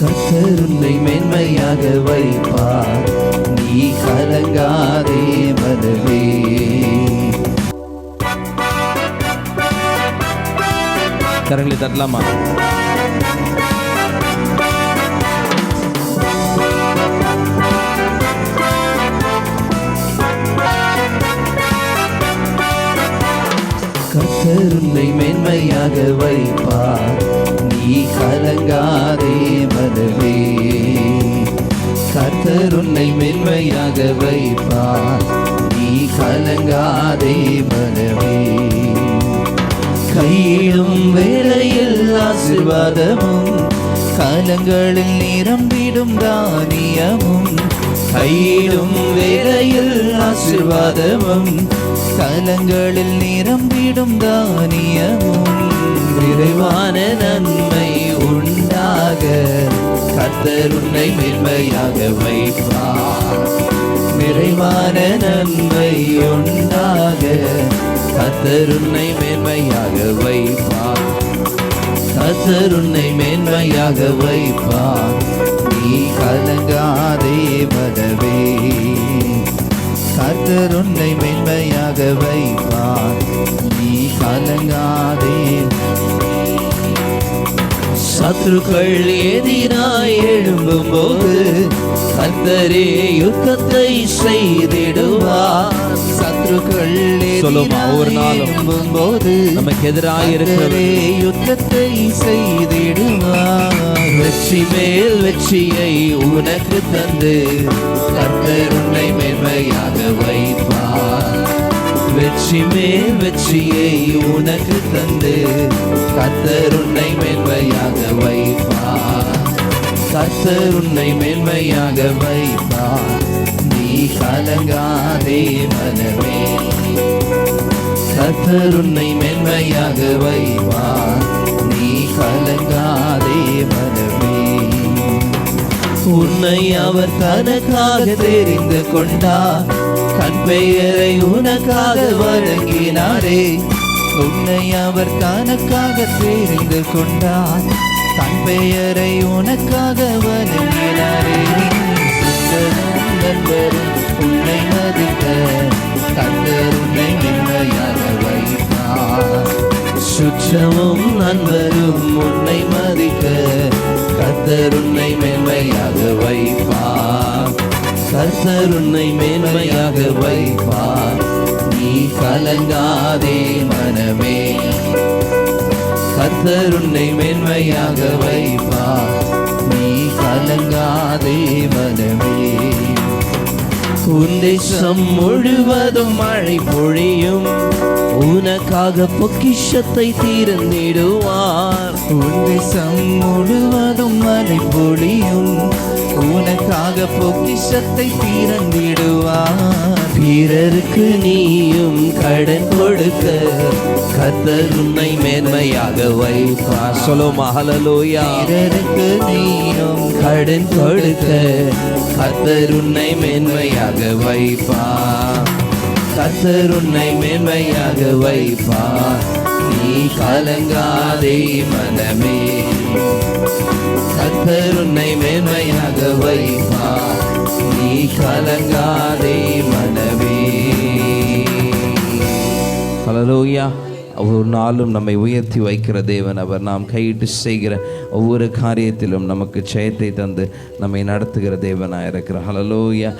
கர்த்தர் உன்னை மேன்மையாக வைப்பார் நீ கலங்காதே மனமே. கரங்களை தட்டலாமா? கர்த்தர் உன்னை மேன்மையாக வைப்பார் கலங்காதே மனமே. கர்த்தர் உன்னை மேன்மையாக வைப்பார் நீ கலங்காதே மனமே. கையிலும் வேலையில் ஆசிர்வாதமும் காலங்களில் நிரம்பிடும் தானியமும் கையிலும் வேலையில் ஆசிர்வாதமும் காலங்களில் நிரம்பிடும் தானியமும். விரைவான நன்மை உண்டாக. கர்த்தர் உன்னை மென்மையாக வைப்பார். நிறைவான நன்மை உண்டாக. கர்த்தர் உன்னை மேன்மையாக வைப்பார். கர்த்தர் உன்னை மேன்மையாக வைப்பார். நீ கலங்காதே மதவே கர்த்தர் உன்னை சத்ருக்கள் எதிராய் எழும்பும்போது கர்த்தரே யுத்தத்தை செய்திடுவார். சத்ருக்கள் சொல்லுமா, ஒவ்வொரு நாளும். எழும்பும்போது நமக்கு எதிராக கர்த்தரே யுத்தத்தை செய்திடுவார். வெற்றி மேல் வெற்றியை உனக்கு தந்து கர்த்தர் உன்னை மேன்மையாக வைப்பார். வெற்றி மேல் வெற்றியை உனக்கு தந்து கர்த்தர் மேன்மையாக வைப்பா கர்த்தர் மேன்மையாக வைப்பா நீ கலங்காதே மனமே. கர்த்தர் மேன்மையாக வைப்பா நீ கலங்காதே மனமே. உன்னை அவர் தனக்காக தெரிந்து கொண்டார். கண் பெயரை உனக்காக வழங்கினாரே. உன்னை அவர் தனக்காக தெரிந்து கொண்டார். தன் பெயரை உனக்காக வழங்கினாரே. நண்பரும் உன்னை மதிக்க கண்டர் உன்னை மென்மையாக வைத்தார். சுற்றமும் நண்பரும் உன்னை மதிக்க கர்த்தர் உன்னை மேன்மையாக வைப்பார். கர்த்தர் உன்னை மேன்மையாக வைப்பார். நீ கலங்காதே மனமே. கர்த்தர் உன்னை மேன்மையாக வைப்பார். நீ கலங்காதே மனமே. உன் தேசம் முழுவதும் மழை பொழியும். உனக்காக பொக்கிஷத்தை தீர்ந்திடுவார். உன் தேசம் முழுவதும் மழை பொழியும். உனக்காக பொக்கிஷத்தை தீர்ந்திடுவார் பிறருக்கு நீயும் கடன் கொடுக்க கத்தர் உன்னை மேன்மையாக வைப்பார். சொல்லுமா ஹalleluya. பிறருக்கு நீயும் கடன் கொடுக்க கத்தர் உன்னை மேன்மையாக வைப்பார். கத்தர் உன்னை மேன்மையாக வைப்பார். நீ கலங்காதே மனமே. கத்தருன்னை மேன்மையாக வைப்பார். நீ கலங்காதே மனவே ஒவ்வொரு நாளும் நம்மை உயர்த்தி வைக்கிற தேவன் அவர். நாம் கையிட்டு செய்கிற ஒவ்வொரு காரியத்திலும் நமக்கு ஜெயத்தை தந்து நம்மை நடத்துகிற தேவனாக இருக்கிற ஹலலோயா